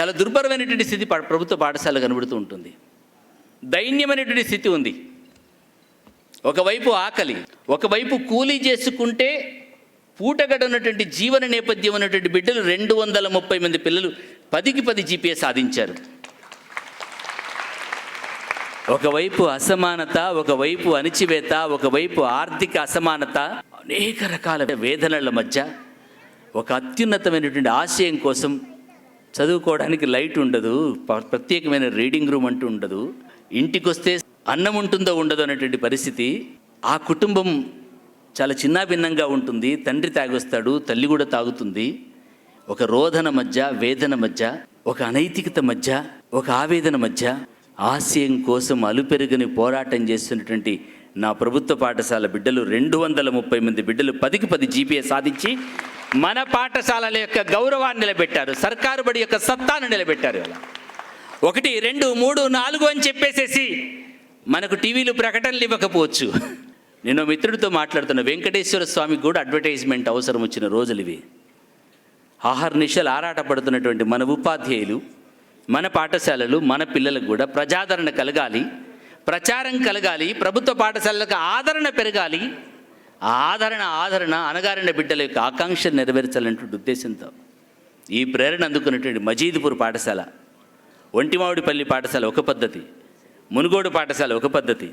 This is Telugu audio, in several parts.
చాలా దుర్భరమైనటువంటి స్థితి ప్రభుత్వ పాఠశాల కనబడుతూ ఉంటుంది. దైన్యమైనటువంటి స్థితి ఉంది. ఒకవైపు ఆకలి ఒకవైపు కూలీ చేసుకుంటే పూటగడనటువంటి జీవన నేపథ్యం ఉన్నటువంటి బిడ్డలు రెండు వందల ముప్పై మంది పిల్లలు పదికి పది జీపీఏ సాధించారు. ఒకవైపు అసమానత ఒకవైపు అణిచివేత ఒకవైపు ఆర్థిక అసమానత అనేక రకాల వేదనల మధ్య ఒక అత్యున్నతమైనటువంటి ఆశయం కోసం చదువుకోవడానికి లైట్ ఉండదు ప్రత్యేకమైన రీడింగ్ రూమ్ అంటూ ఉండదు. ఇంటికి వస్తే అన్నం ఉంటుందో ఉండదో అనేటువంటి పరిస్థితి. ఆ కుటుంబం చాలా చిన్నాభిన్నంగా ఉంటుంది. తండ్రి తాగొస్తాడు తల్లి కూడా తాగుతుంది. ఒక రోధన మధ్య వేదన మధ్య ఒక అనైతికత మధ్య ఒక ఆవేదన మధ్య ఆశయం కోసం అలుపెరుగని పోరాటం చేస్తున్నటువంటి నా ప్రభుత్వ పాఠశాల బిడ్డలు రెండు వందల ముప్పై మంది బిడ్డలు పదికి పది జీపీఏ సాధించి మన పాఠశాలల యొక్క గౌరవాన్ని నిలబెట్టారు సర్కారు బడి యొక్క సత్తాను నిలబెట్టారు ఇలా. ఒకటి రెండు మూడు నాలుగు అని చెప్పేసేసి మనకు టీవీలు ప్రకటనలు ఇవ్వకపోవచ్చు. నేను మిత్రుడితో మాట్లాడుతున్న వెంకటేశ్వర స్వామికి కూడా అడ్వర్టైజ్మెంట్ అవసరం వచ్చిన రోజులు ఇవి. ఆహర్నిశలు ఆరాటపడుతున్నటువంటి మన ఉపాధ్యాయులు మన పాఠశాలలు మన పిల్లలకు కూడా ప్రజాదరణ కలగాలి ప్రచారం కలగాలి ప్రభుత్వ పాఠశాలలకు ఆదరణ పెరగాలి ఆదరణ ఆదరణ అనగారిన బిడ్డల యొక్క ఆకాంక్ష నెరవేర్చాలనేటువంటి ఉద్దేశంతో ఈ ప్రేరణ అందుకున్నటువంటి మజీద్పూర్ పాఠశాల ఒంటిమావిడిపల్లి పాఠశాల ఒక పద్ధతి మునుగోడు పాఠశాల ఒక పద్ధతి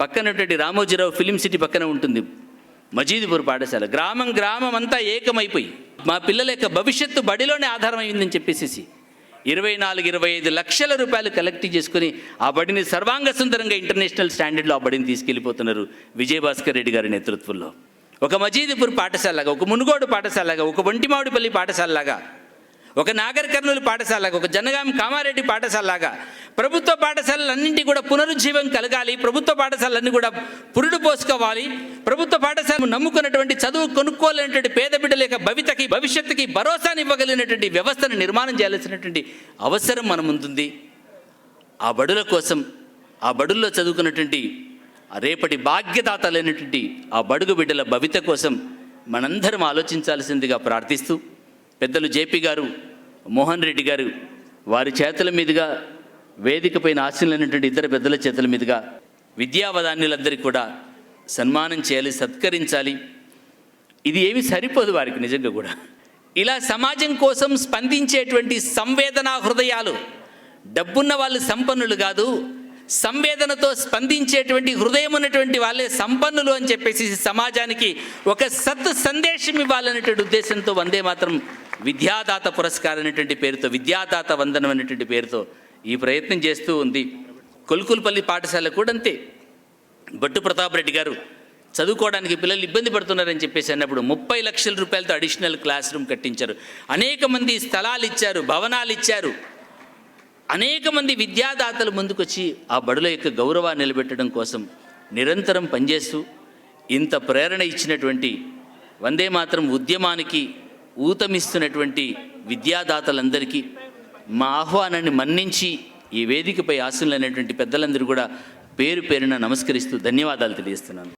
పక్కనటువంటి రామోజీరావు ఫిలిం సిటీ పక్కన ఉంటుంది మజీద్పూర్ పాఠశాల. గ్రామం గ్రామం అంతా ఏకమైపోయి మా పిల్లల యొక్క భవిష్యత్తు బడిలోనే ఆధారమైందని చెప్పేసి ఇరవై నాలుగు ఇరవై ఐదు లక్షల రూపాయలు కలెక్ట్ చేసుకుని ఆ బడిని సర్వాంగ సుందరంగా ఇంటర్నేషనల్ స్టాండర్డ్లో ఆ బడిని తీసుకెళ్ళిపోతున్నారు విజయభాస్కర్ రెడ్డి గారి నేతృత్వంలో. ఒక మజీదుపూర్ పాఠశాలగా ఒక మునుగోడు పాఠశాలగా ఒక ఒంటిమావిడిపల్లి పాఠశాలలాగా ఒక నాగర్ కర్నూలు పాఠశాలగా ఒక జనగాం కామారెడ్డి పాఠశాలలాగా ప్రభుత్వ పాఠశాలలన్నింటి కూడా పునరుజ్జీవం కలగాలి ప్రభుత్వ పాఠశాలన్నీ కూడా పురుడు పోసుకోవాలి ప్రభుత్వ పాఠశాలను నమ్ముకున్నటువంటి చదువు కొనుక్కోలేనటువంటి పేద బిడ్డల యొక్క భవితకి భవిష్యత్తుకి భరోసానివ్వగలిగినటువంటి వ్యవస్థను నిర్మాణం చేయాల్సినటువంటి అవసరం మన ముందుంది. ఆ బడుల కోసం ఆ బడుల్లో చదువుకున్నటువంటి రేపటి రేపటి భాగ్యదాతలైనటువంటి ఆ బడుగు బిడ్డల భవిత కోసం మనందరం ఆలోచించాల్సిందిగా ప్రార్థిస్తూ పెద్దలు జేపీ గారు మోహన్ రెడ్డి గారు వారి చేతుల మీదుగా వేదిక పైన ఆశీనులైనటువంటి పెద్దల చేతుల మీదుగా విద్యావధాన్యులందరికీ కూడా సన్మానం చేయాలి సత్కరించాలి. ఇది ఏమి సరిపోదు వారికి నిజంగా కూడా. ఇలా సమాజం కోసం స్పందించేటువంటి సంవేదనా హృదయాలు డబ్బున్న వాళ్ళు సంపన్నులు కాదు సంవేదనతో స్పందించేటువంటి హృదయం ఉన్నటువంటి వాళ్ళే సంపన్నులు అని చెప్పేసి సమాజానికి ఒక సత్ సందేశం ఇవ్వాలనేటువంటి ఉద్దేశంతో వందే మాత్రం విద్యాదాత పురస్కారం అనేటువంటి పేరుతో విద్యాదాత వందనం అనేటువంటి పేరుతో ఈ ప్రయత్నం చేస్తూ ఉంది. కొలుకులపల్లి పాఠశాల కూడా అంతే. భట్టు ప్రతాప్ రెడ్డి గారు చదువుకోవడానికి పిల్లలు ఇబ్బంది పడుతున్నారని చెప్పేసి అన్నప్పుడు ముప్పై లక్షల రూపాయలతో అడిషనల్ క్లాస్ రూమ్ కట్టించారు. అనేక మంది స్థలాలు ఇచ్చారు భవనాలు ఇచ్చారు. అనేక మంది విద్యాదాతలు ముందుకొచ్చి ఆ బడుల యొక్క గౌరవాన్ని నిలబెట్టడం కోసం నిరంతరం పనిచేస్తూ ఇంత ప్రేరణ ఇచ్చినటువంటి వందే మాత్రం ఉద్యమానికి ఊతమిస్తున్నటువంటి విద్యాదాతలందరికీ మా ఆహ్వానాన్ని మన్నించి ఈ వేదికపై ఆశలైనటువంటి పెద్దలందరూ కూడా పేరు పేరున నమస్కరిస్తూ ధన్యవాదాలు తెలియజేస్తున్నాను.